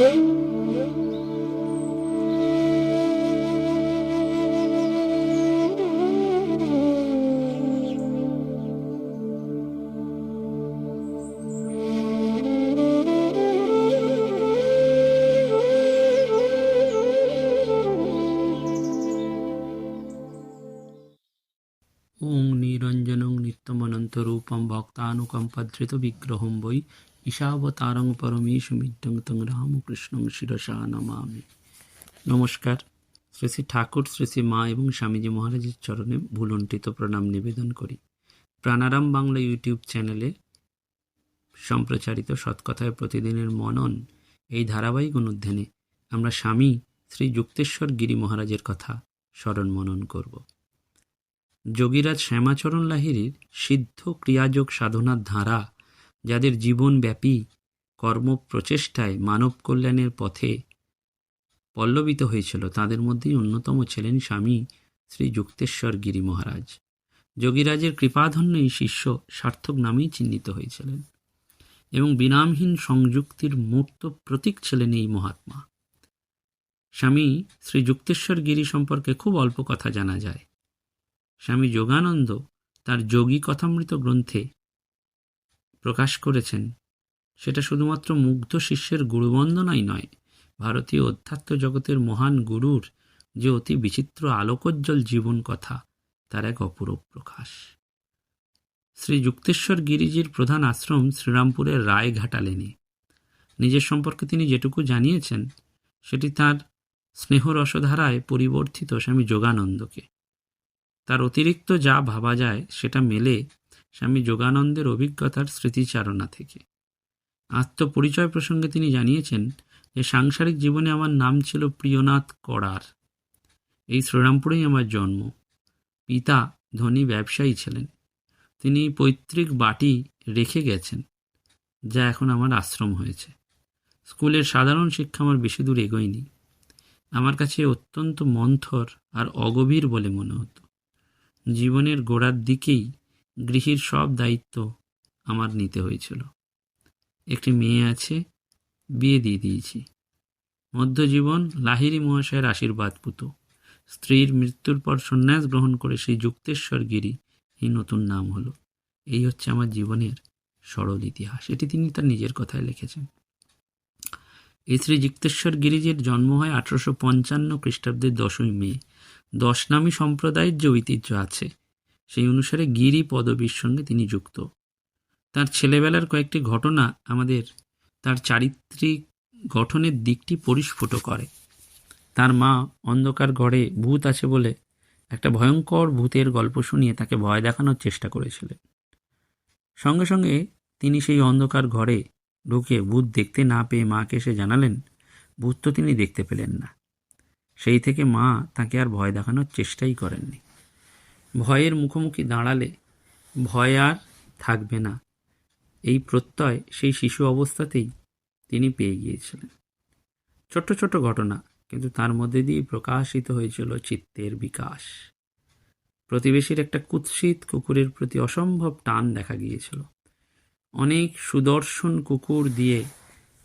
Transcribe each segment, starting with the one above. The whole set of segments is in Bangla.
ওং নিত্যমনন্তরূপম ভক্তানুকম্পধৃতবিগ্রহং বৈ ঈশাবতারং পরমেশমিড্ডং তং রামকৃষ্ণং শিরসা নমামি নমস্কার শ্রী শ্রী ঠাকুর শ্রী শ্রী মা এবং স্বামীজি মহারাজের চরণে ভুলণ্ঠিত প্রণাম নিবেদন করি। প্রাণারাম বাংলা ইউটিউব চ্যানেলে সম্প্রচারিত সৎকথায় প্রতিদিনের মনন এই ধারাবাহিক অনুধ্যানে আমরা স্বামী শ্রী যুক্তেশ্বর গিরি মহারাজের কথা স্মরণ মনন করব। যোগীরাজ শ্যামাচরণ লাহিড়ির সিদ্ধ ক্রিয়াযোগ সাধনার ধারা, যাদের জীবনব্যাপী কর্ম প্রচেষ্টায় মানব কল্যাণের পথে পল্লবিত হয়েছিল, তাদের মধ্যেই অন্যতম ছিলেন স্বামী শ্রী যুক্তেশ্বর গিরি মহারাজ। যোগীরাজের কৃপাধন্য এই শিষ্য সার্থক নামেই চিহ্নিত হয়েছিলেন এবং বিনামহীন সংযুক্তির মূর্ত প্রতীক ছিলেন এই মহাত্মা। স্বামী শ্রী যুক্তেশ্বর গিরি সম্পর্কে খুব অল্প কথা জানা যায়। স্বামী যোগানন্দ তার যোগী কথামৃত গ্রন্থে প্রকাশ করেছেন। সেটা শুধুমাত্র মুগ্ধ শিষ্যের গুরুবন্দনাই নয়, ভারতীয় অধ্যাত্ম জগতের মহান গুরুর যে অতি বিচিত্র আলোকোজ্জ্বল জীবন কথা, তার এক অপরূপ প্রকাশ। শ্রী যুক্তেশ্বর গিরিজির প্রধান আশ্রম শ্রীরামপুরের রায় রায়ঘাটালেনে নিজের সম্পর্কে তিনি যেটুকু জানিয়েছেন, সেটি তার স্নেহরসধারায় পরিবর্তিত স্বামী যোগানন্দকে। তার অতিরিক্ত যা ভাবা যায় সেটা মেলে স্বামী যোগানন্দের অভিজ্ঞতার স্মৃতিচারণা থেকে। আত্মপরিচয় প্রসঙ্গে তিনি জানিয়েছেন যে, সাংসারিক জীবনে আমার নাম ছিল প্রিয়নাথ কড়ার এই শ্রীরামপুরেই আমার জন্ম। পিতা ধনী ব্যবসায়ী ছিলেন। তিনি পৈতৃক বাটি রেখে গেছেন, যা এখন আমার আশ্রম হয়েছে। স্কুলের সাধারণ শিক্ষা আমার বেশি দূর এগোয়নি। আমার কাছে অত্যন্ত মন্থর আর অগভীর বলে মনে হতো। জীবনের গোড়ার দিকেই গৃহীর সব দায়িত্ব আমার নিতে হয়েছিল। একটি মেয়ে আছে, বিয়ে দিয়ে দিয়েছি। মধ্যজীবন লাহিরি মহাশয়ের আশীর্বাদ পুত। স্ত্রীর মৃত্যুর পর সন্ন্যাস গ্রহণ করে সেই যুক্তেশ্বর গিরি এই নতুন নাম হলো। এই হচ্ছে আমার জীবনের সরল ইতিহাস। এটি তিনি তার নিজের কথায় লিখেছেন। এই শ্রী যুক্তেশ্বর গিরিজির জন্ম হয় আঠারোশো পঞ্চান্ন খ্রিস্টাব্দের দশই মে। দশনামী সম্প্রদায়ের যে ঐতিহ্য আছে, সেই অনুসারে গিরি পদবীর সঙ্গে তিনি যুক্ত। তার ছেলেবেলার কয়েকটি ঘটনা আমাদের তার চারিত্রিক গঠনের দিকটি পরিস্ফুট করে। তার মা অন্ধকার ঘরে ভূত আছে বলে একটা ভয়ঙ্কর ভূতের গল্প শুনিয়ে তাকে ভয় দেখানোর চেষ্টা করেছিলেন। সঙ্গে সঙ্গে তিনি সেই অন্ধকার ঘরে ঢুকে ভূত দেখতে না পেয়ে মাকে এসে জানালেন, ভূত তো তিনি দেখতে পেলেন না। সেই থেকে মা তাকে আর ভয় দেখানোর চেষ্টাই করেননি। ভয়ের মুখোমুখি দাঁড়ালে ভয় আর থাকবে না। এই প্রত্যয় সেই শিশু অবস্থাতেই তিনি পেয়ে গিয়েছিলেন। ছোট্ট ছোট্ট ঘটনা, কিন্তু তার মধ্যে দিয়ে প্রকাশিত হয়েছিল চিত্তের বিকাশ। প্রতিবেশীর একটা কুৎসিত কুকুরের প্রতি অসম্ভব টান দেখা গিয়েছিল। অনেক সুদর্শন কুকুর দিয়ে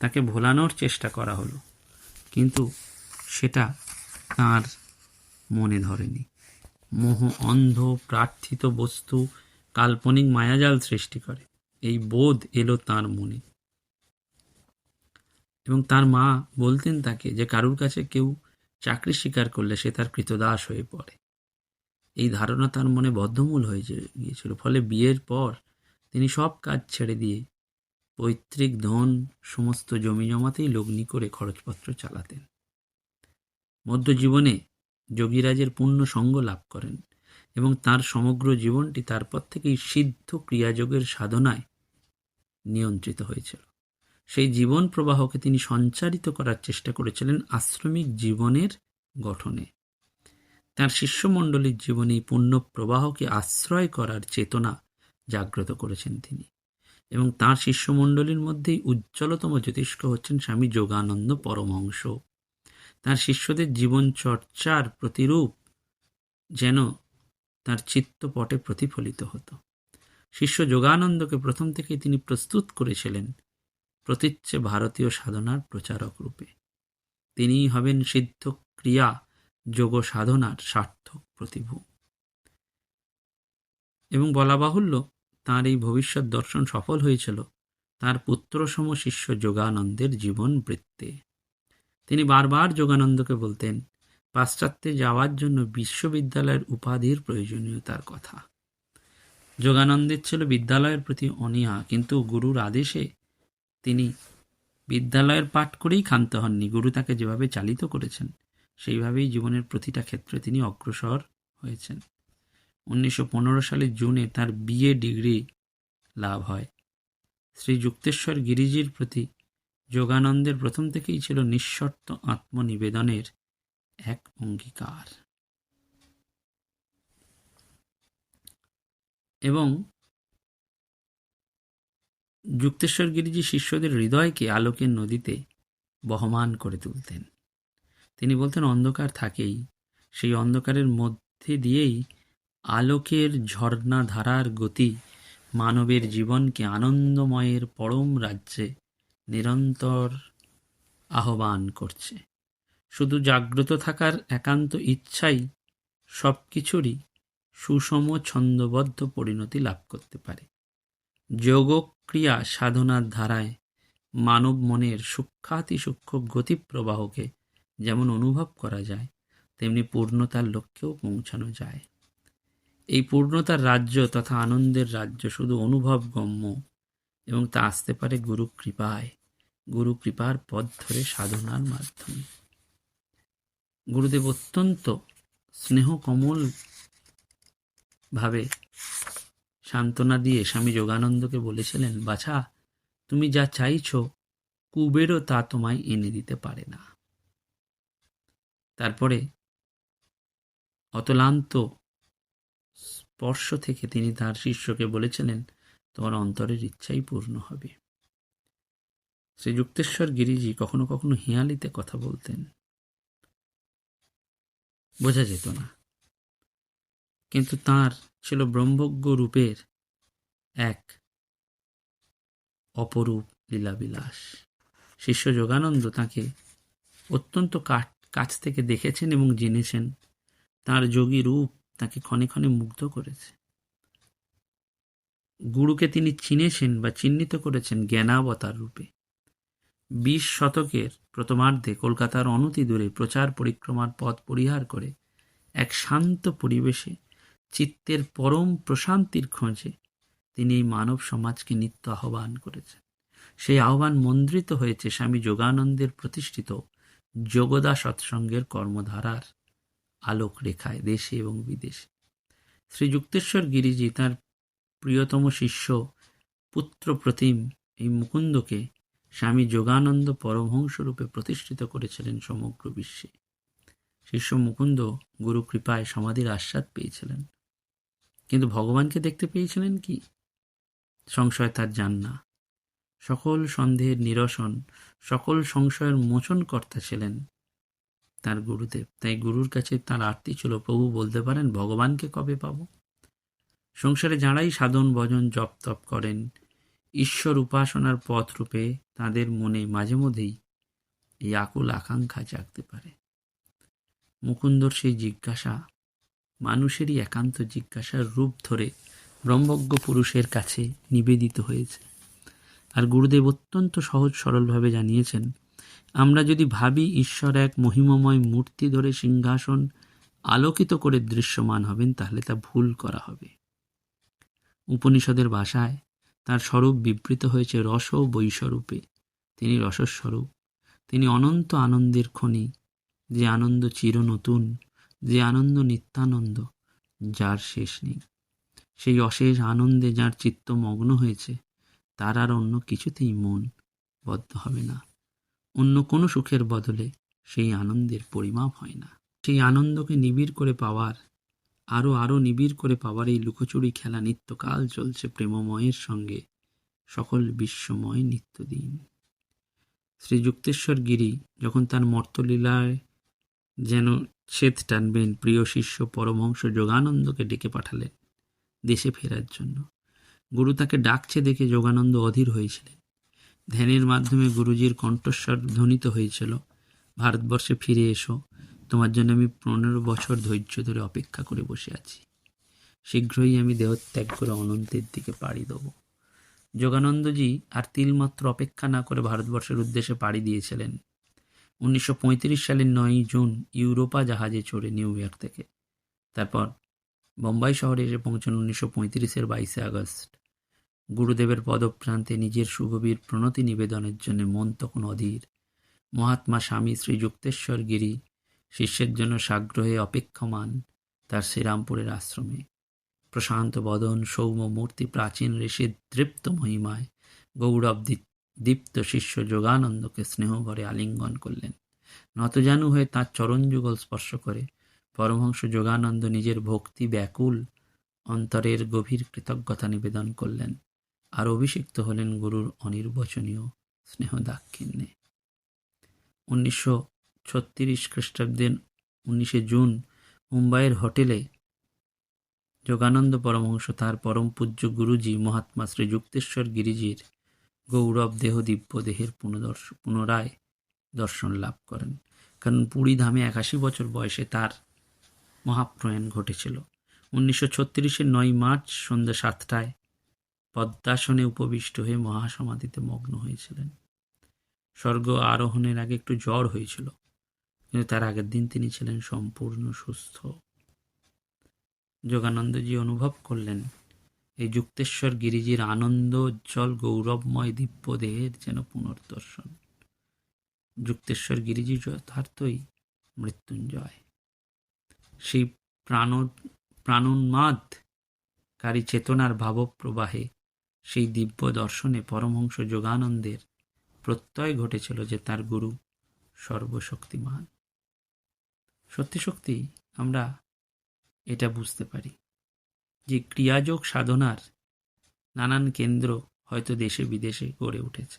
তাকে ভোলানোর চেষ্টা করা হলো, কিন্তু সেটা তার মনে ধরেনি। মোহ অন্ধ প্রার্থিত বস্তু কাল্পনিক মায়াজাল সৃষ্টি করে। এই বোধ এলো তার মনে। এবং তার মা বলতেন তাকে যে কারুর কাছে কেউ চাকরি স্বীকার করলে সে তার কৃতদাস হয়ে পড়ে। এই ধারণা তার মনে বদ্ধমূল হয়ে গিয়েছিল। ফলে বিয়ের পর তিনি সব কাজ ছেড়ে দিয়ে পৈতৃক ধন সমস্ত জমি জমাতেই লগ্নি করে খরচপত্র চালাতেন। মধ্যজীবনে যোগীরাজের পূর্ণ সঙ্গ লাভ করেন এবং তার সমগ্র জীবনটি তারপর থেকেই সিদ্ধ ক্রিয়াযোগের সাধনায় নিয়ন্ত্রিত হয়েছিল। সেই জীবন প্রবাহকে তিনি সঞ্চারিত করার চেষ্টা করেছিলেন আশ্রমিক জীবনের গঠনে। তার শিষ্যমণ্ডলীর জীবনে পুণ্য প্রবাহকে আশ্রয় করার চেতনা জাগ্রত করেছেন তিনি এবং তার শিষ্যমণ্ডলীর মধ্যেই উজ্জ্বলতম জ্যোতিষ্ক হচ্ছেন স্বামী যোগানন্দ পরমহংস। তার শিষ্যদের জীবন চর্চার প্রতিরূপ যেন তার চিত্তপটে প্রতিফলিত হতো। শিষ্য যোগানন্দকে প্রথম থেকেই তিনি প্রস্তুত করেছিলেন প্রতীচ্ছে ভারতীয় সাধনার প্রচারক রূপে। তিনিই হবেন সিদ্ধ ক্রিয়া যোগ সাধনার সার্থক প্রতিভূ। এবং বলা বাহুল্য, তাঁর এই ভবিষ্যৎ দর্শন সফল হয়েছিল তার পুত্রসম শিষ্য যোগানন্দের জীবন বৃত্তে তিনি বারবার যোগানন্দকে বলতেন, পাশ্চাত্যে যাওয়ার জন্য বিশ্ববিদ্যালয়ের উপাধির প্রয়োজনীয়তার কথা। যোগানন্দের ছিল বিদ্যালয়ের প্রতি অনীহা, কিন্তু গুরুর আদেশে তিনি বিদ্যালয়ের পাঠ করেই ক্ষান্ত হননি। গুরু তাকে যেভাবে চালিত করেছেন, সেইভাবেই জীবনের প্রতিটা ক্ষেত্রে তিনি অগ্রসর হয়েছেন। উনিশশো সালের জুনে তার বিএ ডিগ্রি লাভ হয়। শ্রী যুক্তেশ্বর গিরিজির প্রতি যোগানন্দের প্রথম থেকেই ছিল নিঃশর্ত আত্মনিবেদনের এক অঙ্গীকার। এবং যুক্তেশ্বর গিরিজি শিষ্যদের হৃদয়কে আলোকের নদীতে বহমান করে তুলতেন। তিনি বলতেন, অন্ধকার থাকেই। সেই অন্ধকারের মধ্যে দিয়েই আলোকের ঝর্ণা ধারার গতি মানবের জীবনকে আনন্দময়ের পরম রাজ্যে নিরন্তর আহ্বান করছে। শুধু জাগ্রত থাকার একান্ত ইচ্ছাই সব কিছুরই সুষম ছন্দবদ্ধ পরিণতি লাভ করতে পারে। যোগক্রিয়া সাধনার ধারায় মানব মনের সূক্ষাতি সূক্ষ্ম গতিপ্রবাহকে যেমন অনুভব করা যায়, তেমনি পূর্ণতার লক্ষ্যেও পৌঁছানো যায়। এই পূর্ণতার রাজ্য তথা আনন্দের রাজ্য শুধু অনুভব গম্য এবং তা আসতে পারে গুরু কৃপায় গুরু কৃপার পথ ধরে সাধনার মাধ্যমে। গুরুদেব অত্যন্ত স্নেহ কমল ভাবে সান্ত্বনা দিয়ে স্বামী যোগানন্দকে বলেছিলেন, বাছা, তুমি যা চাইছ কুবেরও তা তোমায় এনে দিতে পারে না। তারপরে অতলান্ত স্পর্শ থেকে তিনি তার শিষ্যকে বলেছিলেন, তোমার অন্তরের ইচ্ছাই পূর্ণ হবে। শ্রীযুক্তেশ্বর গিরিজি কখনো কখনো হিয়ালিতে কথা বলতেন। বোঝা যেত না। কিন্তু তার ছিল ব্রহ্মজ্ঞ রূপের এক অপরূপ লীলাবিলাস। শিষ্য যোগানন্দ তাকে অত্যন্ত কাছ থেকে দেখেছেন এবং জেনেছেন। তার যোগী রূপ তাকে ক্ষণে ক্ষণে মুগ্ধ করেছে। গুরুকে তিনি চিনেছেন বা চিহ্নিত করেছেন জ্ঞানাবতার রূপে। বিশ শতকের প্রথমার্ধে কলকাতার অনতি দূরে প্রচার পরিক্রমার পথ পরিহার করে এক শান্ত পরিবেশে চিত্তের পরম প্রশান্তির খোঁজে তিনি এই মানব সমাজকে নিত্য আহ্বান করেছেন। সেই আহ্বান মন্দ্রিত হয়েছে স্বামী যোগানন্দের প্রতিষ্ঠিত যোগদা সৎসঙ্গের কর্মধারার আলোক রেখায় দেশে এবং বিদেশে। শ্রীযুক্তেশ্বর গিরিজি তার প্রিয়তম শিষ্য পুত্র প্রতিম এই মুকুন্দকে স্বামী যোগানন্দ পরমহংসরূপে প্রতিষ্ঠিত করেছিলেন সমগ্র বিশ্বে। শিষ্য মুকুন্দ গুরু কৃপায় সমাধির আস্বাদ পেয়েছিলেন। কিন্তু ভগবানকে দেখতে পেয়েছিলেন কি? সংশয় তার যান না। সকল সন্দেহের নিরসন, সকল সংশয়ের মোচন কর্তা ছিলেন তার গুরুদেব। তাই গুরুর কাছে তার আরতি ছিল। প্রভু বলতে পারেন, ভগবানকে কবে পাব? সংসারে যাঁরাই সাধন ভজন জপ তপ করেন ঈশ্বর উপাসনার পথ রূপে তাদের মনে মাঝে মধ্যেই এই আকুল আকাঙ্ক্ষা জাগতে পারে। মুকুন্দর সেই জিজ্ঞাসা, মানুষেরই একান্ত জিজ্ঞাসার রূপ ধরে ব্রহ্মজ্ঞ পুরুষের কাছে নিবেদিত হয়েছে। আর গুরুদেব অত্যন্ত সহজ সরলভাবে জানিয়েছেন, আমরা যদি ভাবি ঈশ্বর এক মহিমময় মূর্তি ধরে সিংহাসন আলোকিত করে দৃশ্যমান হবেন, তাহলে তা ভুল করা হবে। উপনিষদের ভাষায় তার স্বরূপ বিবৃত হয়েছে রস ও বৈস্বরূপে তিনি রসস্বরূপ। তিনি অনন্ত আনন্দের খনি, যে আনন্দ চির নতুন, যে আনন্দ নিত্যানন্দ, যার শেষ নেই। সেই অশেষ আনন্দে যার চিত্ত মগ্ন হয়েছে, তার আর অন্য কিছুতেই মন বদ্ধ হবে না। অন্য কোনো সুখের বদলে সেই আনন্দের পরিমাপ হয় না। সেই আনন্দকে নিবিড় করে পাওয়ার আরও আরও নিবিড় করে পাওয়ার এই লুকোচুরি খেলা নিত্যকাল চলছে প্রেমময়ের সঙ্গে। সকল বিশ্বময় নিত্যদিন। শ্রীযুক্তেশ্বর গিরি যখন তার মর্তলীলায় যেন ছেদ টানবেন, প্রিয় শিষ্য পরমহংস যোগানন্দকে ডেকে পাঠালেন দেশে ফেরার জন্য। গুরু তাকে ডাকছে দেখে যোগানন্দ অধীর হয়েছিলেন। ধ্যানের মাধ্যমে গুরুজির কণ্ঠস্বর ধ্বনিত হয়েছিল, ভারতবর্ষে ফিরে এসো তোমার জন্য আমি পনেরো বছর ধৈর্য ধরে অপেক্ষা করে বসে আছি। শীঘ্রই আমি দেহত্যাগ করে অনন্তের দিকে পাড়ি দেব। যোগানন্দজি আর তিলমাত্র অপেক্ষা না করে ভারতবর্ষের উদ্দেশ্যে পাড়ি দিয়েছিলেন। উনিশশো পঁয়ত্রিশ সালের নয়ই জুন ইউরোপা জাহাজে চড়ে নিউ ইয়র্ক থেকে। তারপর বোম্বাই শহরে এসে পৌঁছান উনিশশো পঁয়ত্রিশের বাইশে আগস্ট। গুরুদেবের পদপ্রান্তে নিজের সুগভীর প্রণতি নিবেদনের জন্য মন তখন অধীর। মহাত্মা স্বামী শ্রীযুক্তেশ্বর গিরি শিষ্যের জন্য সাগ্রহে অপেক্ষমান তার শ্রীরামপুরের আশ্রমে। প্রশান্ত বদন, সৌম্য মূর্তি, প্রাচীন ঋষির তৃপ্ত মহিমায় গৌরব দীপ্ত শিষ্য যোগানন্দকে স্নেহভরে আলিঙ্গন করলেন। নতজানু হয়ে তাঁর চরণযুগল স্পর্শ করে পরমহংস যোগানন্দ নিজের ভক্তি ব্যাকুল অন্তরের গভীর কৃতজ্ঞতা নিবেদন করলেন আর অভিষিক্ত হলেন গুরুর অনির্বচনীয় স্নেহ দাক্ষিণ্যে উনিশশো ছত্রিশ খ্রিস্টাব্দের উনিশে জুন মুম্বাইয়ের হোটেলে যোগানন্দ পরমহংস তার পরম পূজ্য গুরুজি মহাত্মা শ্রী যুক্তেশ্বর গিরিজির গৌরব দেহ দিব্য দেহের পুনদর্শ, পুনরায় দর্শন লাভ করেন। কারণ পুরী ধামে একাশি বছর বয়সে তার মহাপ্রয়াণ ঘটেছিল। উনিশশো ছত্রিশের নয় মার্চ সন্ধ্যা সাতটায় পদ্মাসনে উপবিষ্ট হয়ে মহাসমাধিতে মগ্ন হয়েছিলেন। স্বর্গ আরোহণের আগে একটু জ্বর হয়েছিল। কিন্তু তার আগের দিন তিনি ছিলেন সম্পূর্ণ সুস্থ। যোগানন্দজি অনুভব করলেন, এই যুক্তেশ্বর গিরিজির আনন্দ, উজ্জ্বল, গৌরবময় দিব্য দেহের যেন পুনর্দর্শন। যুক্তেশ্বর গিরিজি যথার্থই মৃত্যুঞ্জয়। সেই প্রাণ প্রাণোন্মাদ কারী চেতনার ভাবপ্রবাহে সেই দিব্য দর্শনে পরমহংস যোগানন্দের প্রত্যয় ঘটেছিল যে তার গুরু সর্বশক্তিমান। সত্যি শক্তি আমরা এটা বুঝতে পারি যে ক্রিয়াযোগ সাধনার নানান কেন্দ্র হয়তো দেশে বিদেশে গড়ে উঠেছে।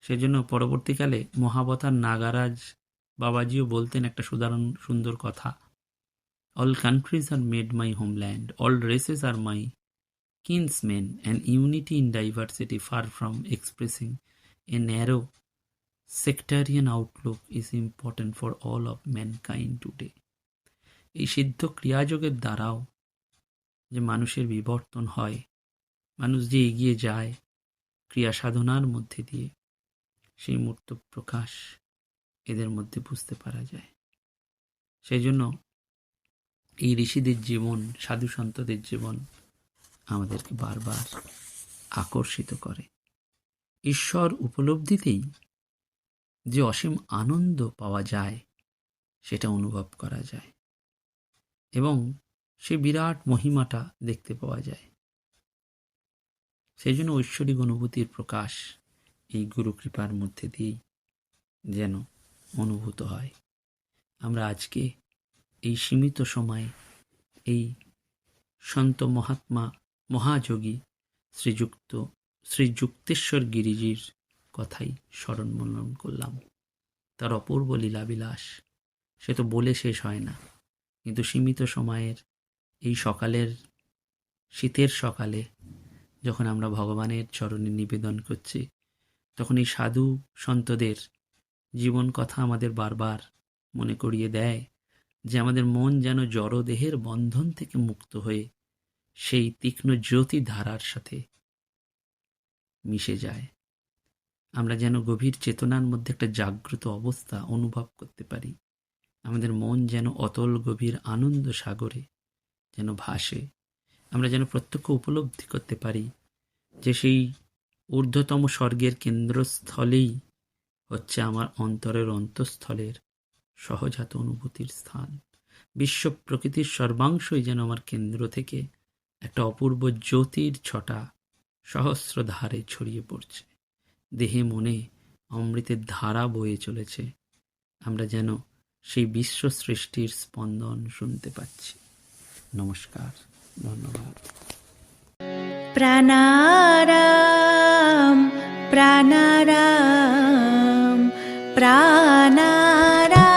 সেজন্য পরবর্তীকালে মহাবতার নাগারাজ বাবাজিও বলতেন একটা সুদারণ সুন্দর কথা all countries are made my homeland all races are my kinsmen and unity in diversity far from expressing a narrow sectarian outlook is important for all of mankind today এই সিদ্ধ ক্রিয়াযোগের দ্বারাও যে মানুষের বিবর্তন হয়, মানুষ যে এগিয়ে যায় ক্রিয়া সাধনার মধ্যে দিয়ে, সেই মূর্ত প্রকাশ এদের মধ্যে বুঝতে পারা যায়। সেই জন্য এই ঋষিদের জীবন, সাধু সন্তদের জীবন আমাদেরকে বারবার আকর্ষিত করে। ঈশ্বর উপলব্ধিতেই যে অসীম আনন্দ পাওয়া যায়, সেটা অনুভব করা যায় এবং সে বিরাট মহিমাটা দেখতে পাওয়া যায়। সেই জন্য ঐশ্বরিক অনুভূতির প্রকাশ এই গুরু কৃপার মধ্যে দিয়েই যেন অনুভূত হয়। আমরা আজকে এই সীমিত সময়ে এই সন্ত মহাত্মা মহাযোগী শ্রীযুক্ত শ্রীযুক্তেশ্বর গিরিজির কথাই স্মরণ মনন করলাম। তার অপূর্ব লীলাবিলাস। সে তো বলে শেষ হয় না। কিন্তু সীমিত সময়ের এই সকালের, শীতের সকালে যখন আমরা ভগবানের চরণে নিবেদন করছি, তখন এই সাধু সন্তদের জীবন কথা আমাদের বারবার মনে করিয়ে দেয় যে আমাদের মন যেন জড়দেহের বন্ধন থেকে মুক্ত হয়ে সেই তীক্ষ্ণ জ্যোতি ধারার সাথে মিশে যায়। আমরা যেন গভীর চেতনার মধ্যে একটা জাগ্রত অবস্থা অনুভব করতে পারি। আমাদের মন যেন অতল গভীর আনন্দ সাগরে যেন ভাসে। আমরা যেন প্রত্যক্ষ উপলব্ধি করতে পারি যে সেই ঊর্ধ্বতম স্বর্গের কেন্দ্রস্থলেই হচ্ছে আমার অন্তরের অন্তঃস্থলের সহজাত অনুভূতির স্থান। বিশ্ব প্রকৃতির সর্বাংশই যেন আমার কেন্দ্র থেকে একটা অপূর্ব জ্যোতির ছটা সহস্র ধারে ছড়িয়ে পড়ছে। দেহে মনে অমৃতের ধারা বয়ে চলেছে। আমরা যেন সেই বিশ্ব সৃষ্টির স্পন্দন শুনতে পাচ্ছি। নমস্কার, ধন্যবাদ। প্রাণারাম প্রাণারাম প্রাণারাম।